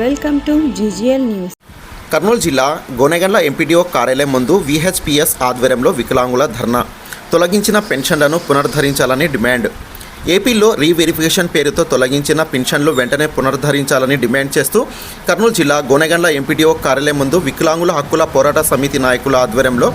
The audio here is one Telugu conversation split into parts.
Welcome to GGL news. Kurnool జిల్లా గోనెగండ్ల ఎంపీడీఓ కార్యాలయం ముందు విహెచ్పిఎస్ ఆధ్వర్యంలో వికలాంగుల ధర్నా. తొలగించిన పెన్షన్లను పునరుద్ధరించాలని డిమాండ్. ఏపీలో రీవెరిఫికేషన్ పేరుతో తొలగించిన పెన్షన్లు వెంటనే పునరుద్ధరించాలని డిమాండ్ చేస్తూ కర్నూలు జిల్లా గోనెగండ్ల ఎంపీడీఓ కార్యాలయం ముందు వికలాంగుల హక్కుల పోరాట సమితి నాయకుల ఆధ్వర్యంలో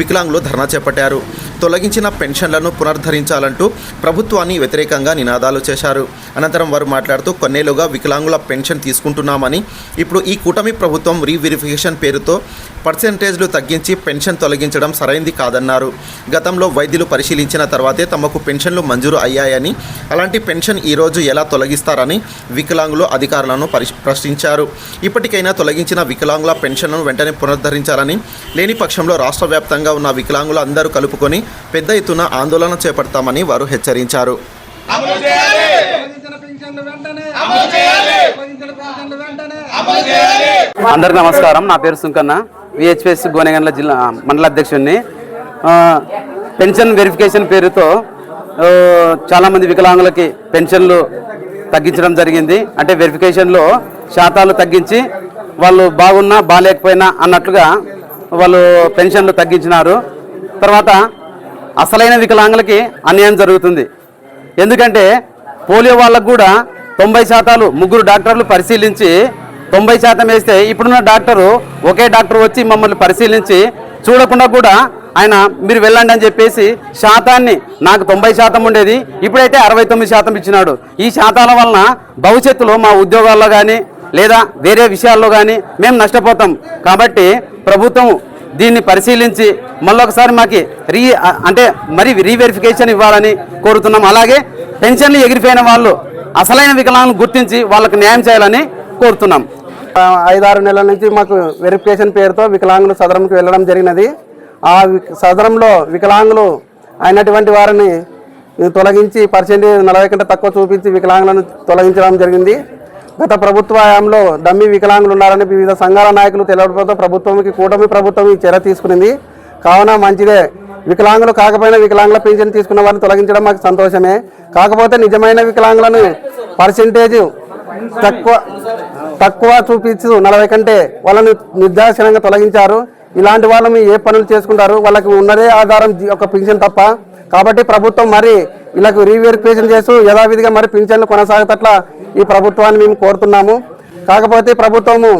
వికలాంగులు ధర్నా చేపట్టారు. తొలగించిన పెన్షన్లను పునరుద్ధరించాలంటూ ప్రభుత్వాన్ని వ్యతిరేకంగా నినాదాలు చేశారు. అనంతరం వారు మాట్లాడుతూ కొన్నేళ్ళుగా వికలాంగుల పెన్షన్ తీసుకుంటున్నామని ఇప్పుడు ఈ కూటమి ప్రభుత్వం రీవెరిఫికేషన్ పేరుతో పర్సెంటేజ్లు తగ్గించి పెన్షన్ తొలగించడం సరైంది కాదన్నారు. గతంలో వైద్యులు పరిశీలించిన తర్వాతే తమకు పెన్షన్లు మంజూరు అయ్యాయని అలాంటి పెన్షన్ ఈరోజు ఎలా తొలగిస్తారని వికలాంగులు అధికారులను పరిశ్ ప్రశ్నించారు. ఇప్పటికైనా తొలగించిన వికలాంగుల పెన్షన్లను వెంటనే పునరుద్ధరించాలని లేని పక్షంలో రాష్ట్ర వ్యాప్తంగా ఉన్న వికలాంగులు అందరూ కలుపుకొని పెద్ద ఎత్తున ఆందోళన చేపడతామని వారు హెచ్చరించారు. అందరికి నమస్కారం. నా పేరు సుంకన్న. విహెచ్పిఎస్ గోనెగండ్ల జిల్లా మండల అధ్యక్షుడిని. పెన్షన్ వెరిఫికేషన్ పేరుతో చాలామంది వికలాంగులకి పెన్షన్లు తగ్గించడం జరిగింది. అంటే వెరిఫికేషన్లో శాతాలు తగ్గించి వాళ్ళు బాగున్నా బాగాలేకపోయినా అన్నట్లుగా వాళ్ళు పెన్షన్లు తగ్గించినారు. తర్వాత అసలైన వికలాంగులకి అన్యాయం జరుగుతుంది. ఎందుకంటే పోలియో వాళ్ళకు కూడా తొంభై శాతాలు ముగ్గురు డాక్టర్లు పరిశీలించి తొంభై శాతం వేస్తే ఇప్పుడున్న డాక్టరు ఒకే డాక్టర్ వచ్చి మమ్మల్ని పరిశీలించి చూడకుండా కూడా ఆయన మీరు వెళ్ళండి అని చెప్పేసి శాతాన్ని నాకు తొంభై శాతం ఉండేది ఇప్పుడైతే అరవై తొమ్మిది శాతం ఇచ్చినాడు. ఈ శాతాల వలన భవిష్యత్తులో మా ఉద్యోగాల్లో కానీ లేదా వేరే విషయాల్లో కానీ మేము నష్టపోతాం. కాబట్టి ప్రభుత్వం దీన్ని పరిశీలించి మళ్ళొకసారి మాకు రీ అంటే మరి రీవెరిఫికేషన్ ఇవ్వాలని కోరుతున్నాం. అలాగే పెన్షన్లు ఎగిరిపోయిన వాళ్ళు అసలైన వికలాంగులను గుర్తించి వాళ్ళకి న్యాయం చేయాలని కోరుతున్నాం. ఐదారు నెలల నుంచి మాకు వెరిఫికేషన్ పేరుతో వికలాంగులు సదరంకి వెళ్ళడం జరిగినది. ఆ వి- సదరంలో వికలాంగులు అయినటువంటి వారిని తొలగించి పర్సెంటేజ్ నలభై కంటే తక్కువ చూపించి వికలాంగులను తొలగించడం జరిగింది. గత ప్రభుత్వ హయాంలో డమ్మి వికలాంగులు ఉన్నారని వివిధ సంఘాల నాయకులు తెలవడంతో ప్రభుత్వంకి కూటమి ప్రభుత్వం ఈ చర్య తీసుకునింది. కావున మంచిదే. వికలాంగులు కాకపోయినా వికలాంగుల పింఛన్ తీసుకున్న వారిని తొలగించడం మాకు సంతోషమే. కాకపోతే నిజమైన వికలాంగులను పర్సెంటేజ్ తక్కువ తక్కువ చూపించు నలభై కంటే వాళ్ళని నిర్దాక్షిణంగా తొలగించారు. ఇలాంటి వాళ్ళని ఏ పనులు చేసుకుంటారు? వాళ్ళకి ఉన్నదే ఆధారం ఒక పింఛన్ తప్ప. కాబట్టి ప్రభుత్వం మరి వీళ్ళకు రీవెరిఫికేషన్ చేస్తూ యథావిధిగా మరి పింఛన్లు కొనసాగేటట్ల ఈ ప్రభుత్వాన్ని మేము కోరుతున్నాము. కాకపోతే ప్రభుత్వము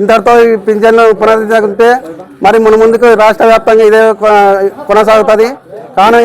ఇంతటితో ఈ పింఛన్లు పునరుద్ధరించకుంటే మరి మన ముందుకు రాష్ట్ర వ్యాప్తంగా ఇదే కొనసాగుతుంది. కానీ